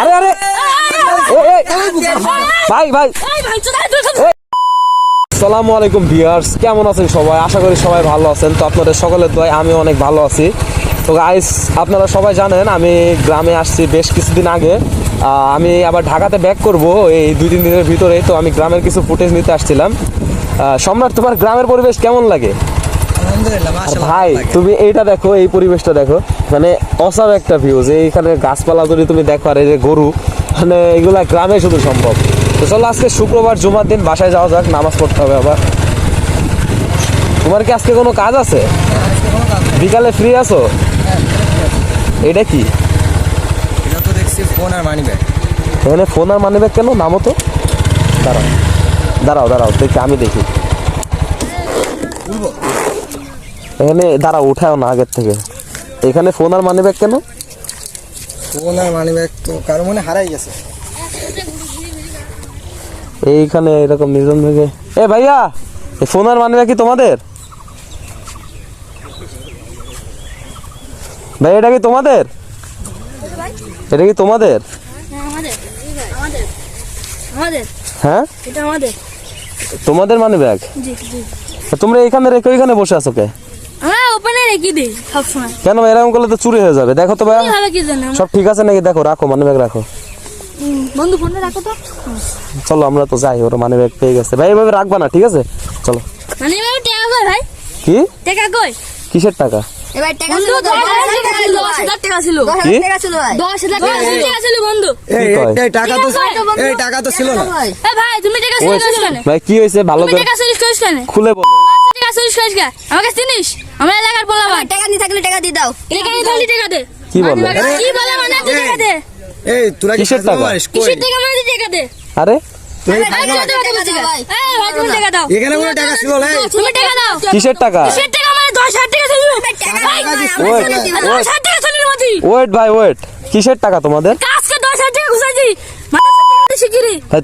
আরে আরে ভাই ভাই! আসসালামু আলাইকুম ভিউয়ার্স। কেমন আছেন সবাই? আশা করি সবাই ভালো আছেন। তো আপনাদের সকলের দোয়ায় আমি অনেক ভালো আছি। তো গাইস আপনারা সবাই জানেন আমি গ্রামে আসছি বেশ কিছুদিন আগে। আমি আবার ঢাকাতে ব্যাক করব এই দুই তিন দিনের ভিতরে তো আমি গ্রামের কিছু ফুটেজ নিতে আসছিলাম। সম্রাট তোমার গ্রামের পরিবেশ কেমন লাগে? ভাই তুমি এইটা দেখো এই পরিবেশটা দেখো। মানে অসাম একটা ভিউ যে এইখানে গাছপালা যদি তুমি দেখো আর এই যে গরু মানে এগুলা গ্রামে শুধু সম্ভব। তো চলো আজকে শুক্রবার জুমার দিন বাসায় যাওয়া যাক নামাজ পড়তে হবে আবার। তোমার কি আজকে কোনো কাজ আছে। বিকালে ফ্রি আছো? এটা কি? এটা তো দেখছি ফোন আর মানি ব্যাগ এখানে ফোন আর মানি ব্যাগ কেন? নামো তো। দাঁড়াও। দাঁড়াও দাঁড়াও দেখি আমি দেখি। এখানে দাঁড়াও উঠাও না আগের থেকে। এখানে ফোন আর মানি ব্যাগ কেন? ফোন আর মানি ব্যাগ তো কারও মনে হারাই গেছে। এইখানে এরকম নির্জন থেকে এ ভাইয়া এই ফোন আর মানি ব্যাগ কি তোমাদের? ভাই এটা কি তোমাদের? এটা কি তোমাদের? হ্যাঁ, আমাদের আমাদের আমাদের হ্যাঁ এটা আমাদের। তোমাদের মানি ব্যাগ জি জি। তোমরা এখানে রেখে ওইখানে বসে আছো কে? ওপেনে রেখে দিই সবসময়। কেন ভাই, এরকম করলে তো চুরি হয়ে যাবে। দেখো তো ভাইয়া কি হবে কি জানে? সব ঠিক আছে নাকি? দেখো রাখো মানি ব্যাগ রাখো। বন্ধু ফোনটা রাখো তো। চলো আমরা তো যাই ওর মানি ব্যাগ পেয়ে গেছে। ভাই এইভাবে রাখবা না ঠিক আছে? চলো। মানে এবার টাকা কই ভাই? কি? টাকা কই? কিসের টাকা? এবার টাকা ছিল দশ হাজার টাকা ছিল দশ হাজার টাকা ছিল। কি? টাকা ছিল ভাই। বন্ধু। এই টাকা তো এই টাকা তো ছিল না। এ ভাই তুমি টাকা চুরি করিস কেন? ভাই কি হয়েছে? ভালো করে টাকা চুরি করিস কেন? খুলে বলো। টাকা চুরি করিস কেন আমাকে চিনিস এলাকার টাকা থাকলে টাকা দিয়ে দাও। থাকলে টাকা দে? কি কি বলে মানে টাকা দে? এই তোরা টাকা? কিসের টাকা মানে টাকা দে? আরে?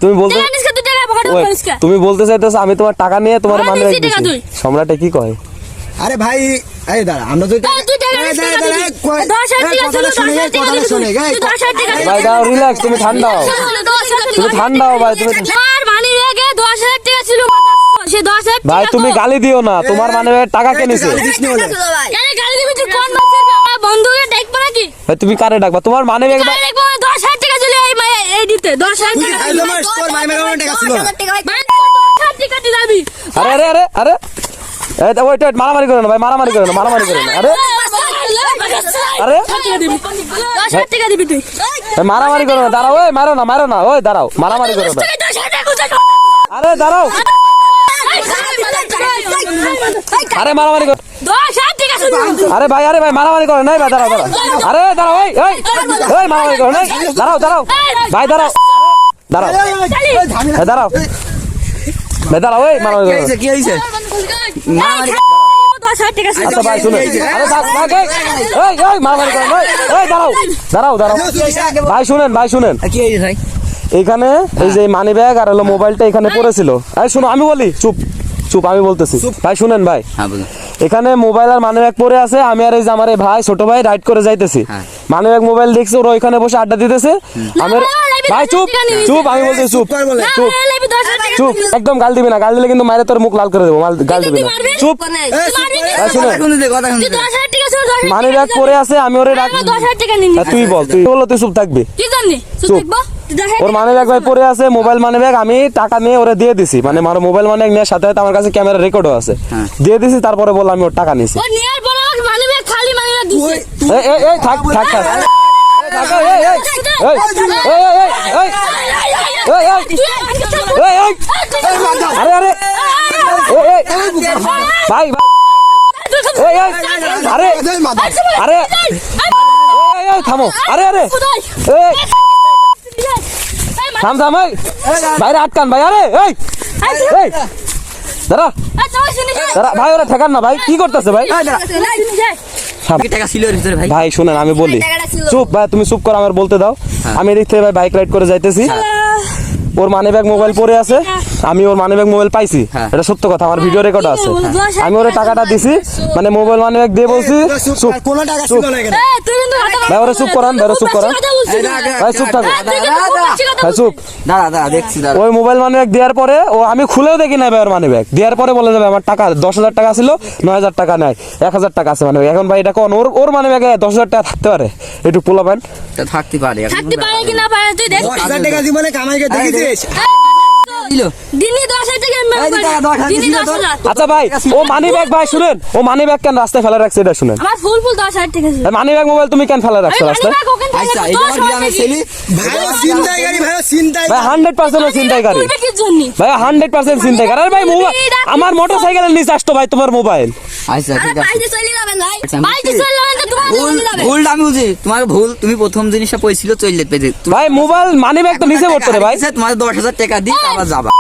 তুমি বলতে তুমি চাইতেছো আমি তোমার টাকা নিয়ে তোমার মানে সম্রাটে কি কয়? আরে ভাই এই দাঁড়া আমরা তুমি ঠান্ডা তুমি ঠান্ডা ভাই তুমি গালি দিও না তোমার টাকা তুমি কারে ডাকবা তোমার মানে আরে আরে আরে। মারামারি করো না ভাই মারামারি করো না মারামারি করো না। আরে? আরে? ভাই মারামারি করো না দাঁড়াও ওই মারো না মারো না ওই দাঁড়াও মারামারি করো না। আরে দাঁড়াও। আরে মারামারি করো। আরে ভাই আরে ভাই মারামারি করো নাই ভাই দাঁড়াও দাঁড়াও। আরে দাঁড়াও এই এই এই মারামারি করো নাই দাঁড়াও দাঁড়াও। ভাই দাঁড়াও। দাঁড়াও। দাঁড়াও। ভাই দাঁড়াও ওই মারামারি কি করো কি হয়েছে? আচ্ছা ভাই শুনুন। আরে ভাই। শুনেন? এখানে এই যে মানি ব্যাগ আর হলো মোবাইলটা এখানে পড়েছিল। এই শুনো আমি বলি চুপ চুপ আমি বলতেছি। ভাই শুনেন ভাই। এখানে মোবাইল আর মানি ব্যাগ পড়ে আছে আমি আর এই যে আমার এই ভাই ছোট ভাই রাইড করে যাইতেছি। মানি ব্যাগ মোবাইল দেখছে ওরা ওইখানে বসে আড্ডা দিতেছে। আমি আর- ভাই চুপ চুপ আমি বলছি চুপ চুপ চুপ একদম গাল দিবি না গাল দিলে কিন্তু মায়ের তোর মুখ লাল করে দেবো গাল দিবি না চুপ মানে রাগ করে আছে আমি ওরে রাগ তুই বল তুই বলো তুই চুপ থাকবি চুপ ওর মানে ব্যাগ ভাই পরে আছে মোবাইল মানে ব্যাগ আমি টাকা নিয়ে ওরে দিয়ে দিছি মানে আমার মোবাইল মানে ব্যাগ সাথে সাথে আমার কাছে ক্যামেরা রেকর্ডও আছে দিয়ে দিছি তারপরে বললাম আমি ওর টাকা নিছি থাক থাক থাক আরে আরে ভাই ভাই আরে আরে থামো আরে আরে থাম থাম বাইরে আটকান ভাই আরে এই দাঁড়া দাঁড়া ভাই ওরা ঠেকান না ভাই কি করতেছে ভাই কি টাকা ছিল এর ভিতরে ভাই। ভাই শুনেন আমি বলি। চুপ ভাই তুমি চুপ করো আমার বলতে দাও। আমি এদিক থেকে ভাই বাইক রাইড করে যাইতেছি। ওর মানি ব্যাগ মোবাইল পরে আছে। আমি ওর মানি ব্যাগ মোবাইল পাইছি। হ্যাঁ। এটা সত্য কথা আমার ভিডিও রেকর্ড আছে। হাজার আমি ওর টাকাটা দিছি মানে মোবাইল মানি ব্যাগ দিয়ে বলছি চুপ কোনো টাকা ছিল না এখানে। এই, তুই কিন্তু কথা ভাই, ওরা চুপ করান, ভাই, ওরা চুপ করান। ভাই চুপ থাকো হ্যাঁ বলছিস। চুপ। দাঁড়া দাঁড়া দেখছি দাঁড়া। ওই মোবাইল মানি ব্যাগ দেওয়ার পরে ও আমি খুলেও দেখি না ভাই ওর মানি ব্যাগ দেওয়ার পরে বলে যাবে আমার টাকা দশ হাজার টাকা ছিল নয় হাজার টাকা নেয় এক হাজার টাকা আছে মানে। এখন ভাই এটা কোন? ওর ওর মানি ব্যাগে দশ হাজার টাকা থাকতে পারে। একটু পোলা পান তা থাকতে পারে থাকতে পারে কি না পারে তুই দেখ। দশ হাজার টাকা জীবনে কামাই করে। দেখিস আচ্ছা ভাই ও মানি ব্যাগ ভাই শুনেন। ও মানি ব্যাগ কেন রাস্তায় ফেলে রাখছে এটা শুনেন? আমার ফুল ফুল দশ হাজার টাকা ছিল। মানি ব্যাগ মোবাইল তুমি কেন ফেলে রাখছো রাস্তায়? আচ্ছা এই। ছেলে ভাইও ছিনতাইকারী ভাই চিন্তাই গাড়ি ভাই হান্ড্রেড পার্সেন্ট চিন্তাই গাড়ি আরে ভাই মোবাইল আমার মোটর নিচে আসতো ভাই তোমার মোবাইল। আচ্ছা আরে ঠিক আছে। চলে যাবেন ভাই। আচ্ছা। চলে যাবেন ভুল আমি বুঝি তোমার ভুল তুমি প্রথম জিনিসটা পয়ছিল চললে পেতে ভাই মোবাইল মানি ব্যাগ তো নিচে পড়তো রে ভাই। তোমার দশ হাজার টাকা দিই আবার যাবা।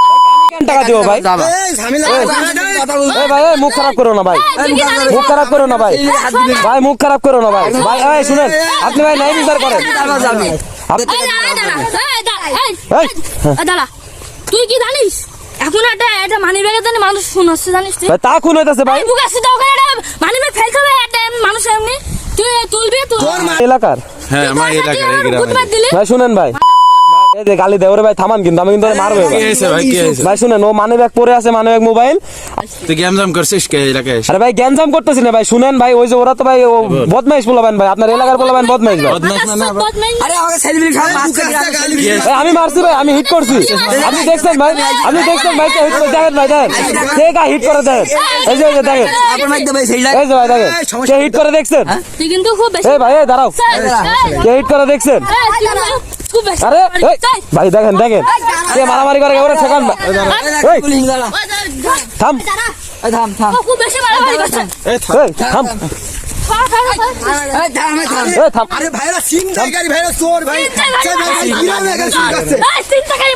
কেন টাকা দিও ভাই? যাবা। এই ঝামেলা কথা বল এই ভাই মুখ খারাপ করো না ভাই। কি মুখ খারাপ করো। না ভাই। ভাই মুখ খারাপ করো না ভাই। ভাই এই শুনেন আপনি ভাই নাই বিচার করেন। তুই কি জানিস? এখন একটা একটা মানি ব্যাগের জন্য মানুষ ফোন হচ্ছে জানিস তুই? তা খুন হইতেছে ভাই। বুক আসছে তো ওখানে একটা মানি ব্যাগ ফেলতে হবে একটা মানুষ এমনি। তুই তুলবি তুই এলাকার? হ্যাঁ আমার এলাকার ভাই শুনেন ভাই। গালি দেওরে ভাই থামান কিন্তু আমি কিন্তু মারবো ভাই ভাই শুনেন ও মানি ব্যাগ পরে আছে মানি ব্যাগ মোবাইল। তুই গেম জাম করছিস কে এলাকায়? আরে ভাই গ্যাঞ্জাম করতেছি না ভাই শুনেন ভাই ওই যে ওরা তো ভাই ও বদমাইশ বলবেন ভাই আপনার এলাকার বলবেন বদমাইশ ভাই। বদমাশ না না আরে আমাকে সেলিব্রিটি গালি ভাই, আমি মারছি ভাই আমি হিট করছি। আপনি দেখছেন ভাই আপনি দেখছেন ভাই হিট করে দেখেন ভাই দেখেন। কে গা হিট করে দেখেন। এই যে এই যে দেখেন। তারপর মাইক দেবে সেইটা এই যে ভাই দেখেন। কে হিট করে দেখছেন? তুই কিন্তু খুব বেশি এই ভাই এই দাঁড়াও। কে হিট করে দেখছেন? খুব বেশি। আরে ভাই দেখেন দেখেন। কে মারামারি করে ওরা ঠেকান। এই। থাম। থাম থাম। খুব বেশি মারামারি করছে। থাম। আরে ভাইরা ভাইরা চোর ভাই।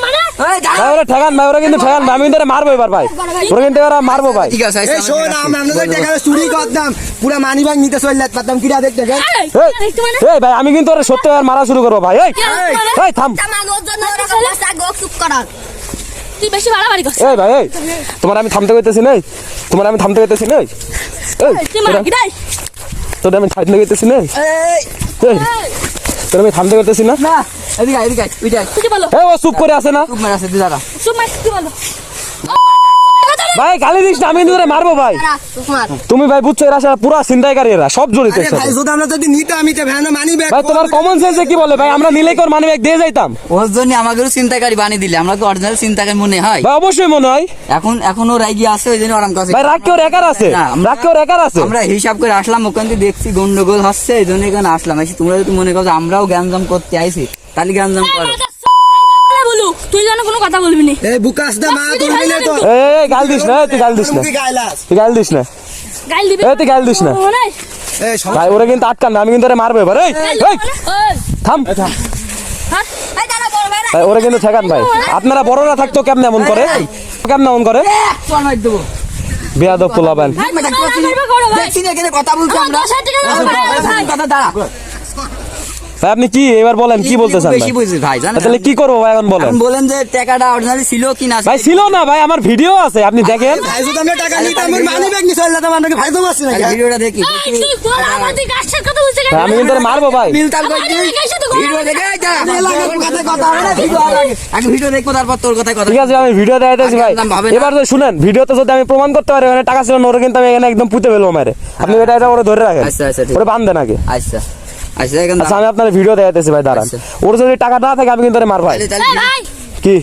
মানে? ঠেকান ভাই ওরা কিন্তু ঠেকান আমি কিন্তু মারবো এবার ভাই। ওরা কিন্তু ওরা মারবো ভাই। ঠিক আছে এই শোন আমরা টাকা চুরি করতাম পুরা মানি ব্যাগ নিতে চলে পারতাম কিরা দেখতে এই, মানে? এই ভাই আমি কিন্তু ওরা সত্যি আর মারা শুরু করব ভাই। এই এই থাম। তুই বেশি মারামারি করছিস এই ভাই এই তোমার আমি থামতে কইতেছি নাই তোমার আমি থামতে কইতেছি নাই এই তোর আমি থামতে করতেছি না। তোর আমি থামতে করতেছি না? না এদিকে এদিকে ওইটা ও চুপ করে আছে না? চুপ মেরে আছে দাদা চুপ মার কি বলো? ভাই গালি দিস না আমি কিন্তু ওরে মারবো ভাই। তুমি ভাই বুঝছ এরা সারা পুরা চিন্তাইকারী এরা সব জড়িত এর আরে ভাই যদি আমরা যদি নিতাম আমি তো ভ্যান মানি ব্যাগ ভাই তোমার কমন সেন্সে কি বলে? ভাই আমরা নিলে কর মানি ব্যাগ দিয়ে যাইতাম? ওর জন্য আমাকেও চিন্তাকারী বানিয়ে দিলে আমরা তো অরিজিনাল চিন্তাকারী মনে হয়? ভাই অবশ্যই মনে হয়। এখন এখন ও রাগি আছে ওই জন্য আরাম কাছে ভাই রাগ কেউ একার আছে? না, আমরা- রাগ কেউ একার আছে? আমরা হিসাব করে আসলাম ওখান থেকে দেখছি গন্ডগোল হচ্ছে এই জন্য এখানে আসলাম। এসে তোমরা যদি মনে করো যে আমরাও জ্ঞানজাম করতে আইছি তাহলে জ্ঞানজাম করো। তুই যেন কোনো কথা বলবি না। এই বুকাসটা মা তুলবি না তো এই গাল দিস না তুই গাল দিস না। তুই গাল দিস না। গাইল দিবি। এই তুই গাল দিস না। এই ভাই ওরা কিন্তু আটকান না আমি কিন্তু ওরে মারবো এবার। এই মানে? থাম। দাঁড়া, বড় ভাই, ভাই ওরা কিন্তু ঠেকান ভাই। আপনারা বড়রা থাকতো কেমন এমন করে? কেমন এমন করে? চল মাইক দেবো। বেয়াদব পোলাবেন। এখানে কথা বলছি আমরা। কথা দাঁড়া। ভাই আপনি কি এবার বলেন কি বলতে চান বেশি ভাই? বুঝিস ভাই জানেন তাহলে কি করব ভাই এখন বলেন? বলেন যে টাকাটা অরিজিনালি ছিল কি না ভাই ছিল না ভাই আমার ভিডিও আছে আপনি দেখেন। ভাই যদি আমরা টাকা নিতাম মানি ব্যাগ নিয়ে চলে যেতাম আপনাকে ভাই তো মারছি না ভিডিওটা দেখি আমার কথা বলছে আমি কিন্তু মারবো ভাই। মিলতাল কই আমার কথা ভিডিও দেখে এলাকার কথা কথা হবে না, ভিডিও আগে- ভিডিও দেখব তারপর তোর কথায় কথা ঠিক আছে আমি ভিডিও দেখাইতেছি ভাই। এবার তো শুনেন ভিডিওতে যদি আমি প্রমাণ করতে পারি ওখানে টাকা ছিল না ওরা কিন্তু আমি এখানে একদম পুঁতে ফেলব মারে। আপনি এটা এটা ওরে ধরে রাখেন। আচ্ছা, আচ্ছা, ওরে বান্ধেন আগে আচ্ছা। আচ্ছা আচ্ছা আমি আপনার ভিডিও দেখাতেছি ভাই দাঁড়ান। আচ্ছা। ওর যদি টাকা না থাকে আমি কিন্তু মার ভাই। কি?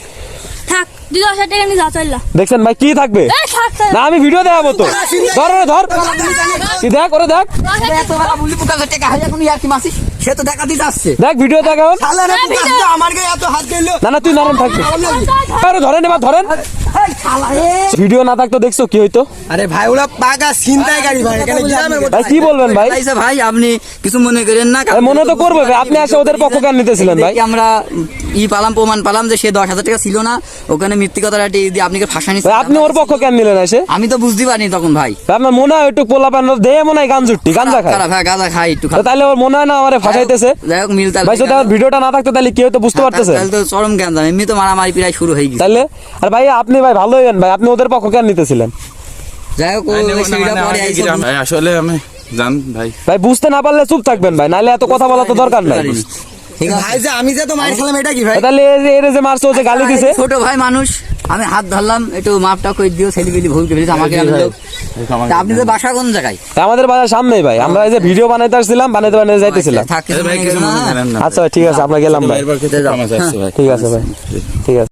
থাক, তুই হাজার টাকা নিয়ে যা, চল। দেখছেন ভাই কি থাকবে। না আমি ভিডিও দেখাবো তো। ধর ধর। কি দেখ ওরে দেখ। টাকা। সে তো দেখা দিতে আসছে। দেখ ভিডিও দেখ বুকাসটা আমার গায়ে এত হাত দিল? না না তুই নরম থাকবি আরে ধরেন এবার ধরেন। ভিডিও না থাকতো দেখছ কি হইতো? আরে ভাই ওরা পাকা ছিনতাইকারী ভাই এখানে গ্রামের ভাই কি বলবেন ভাই? ভাই আপনি কিছু মনে করেন না মনে তো করবে আপনি আসে ওদের পক্ষ কেন নিতেছিলেন ভাই। আমরা ই পালাম প্রমাণ পালাম যে সে দশ হাজার টাকা ছিল না ওখানে মিথ্যে কথা দিয়ে আপনি ফাঁসানি আপনি ওর পক্ষ কেন নিলেন এসে? আমি তো বুঝতে পারিনি তখন ভাই। আপনার মনে হয় একটু পোলা পান দেহে মনে হয় গান জুটটি গাঞ্জা খায়। হ্যাঁ গাঁজা খাই একটু তাহলে ওর মনে হয় না আমার ফাঁসাইতেছে যাই মিল তাহলে ভাই যদি আমার ভিডিওটা না থাকতো তাহলে কেউ তো বুঝতে পারতেছে তাহলে তো চরম জ্ঞান এমনি তো মারামারি প্রায় শুরু হয়ে গেছে। তাহলে আর ভাই আপনি ভাই ভালো হইবেন ভাই। আপনি ওদের পক্ষ কেন নিতেছিলেন? যাই হোক ওই মনে পরে আসলে আমি জান ভাই। ভাই বুঝতে না পারলে চুপ থাকবেন ভাই। নাহলে এত কথা বলা তো দরকার নাই। ভাই যে আমি যে তো মার খেলাম এটা কি ভাই? তাহলে এই যে- এর যে মারছে ও যে গালি দিছে। ছোট ভাই মানুষ। আমি হাত ধরলাম একটু মাপটা কই দিও ছেলেপিলি ভুল করে আমাকে তা আপনি তো বাসা কোন জায়গায়? আমাদের বাসা সামনে ভাই। আমরা এই যে ভিডিও বানাইতে আসছিলাম বানাইতে বানাইতে যাইতেছিলাম। আচ্ছা ভাই ঠিক আছে আমরা গেলাম চাচ্ছি ভাই। ঠিক আছে ভাই। ঠিক আছে।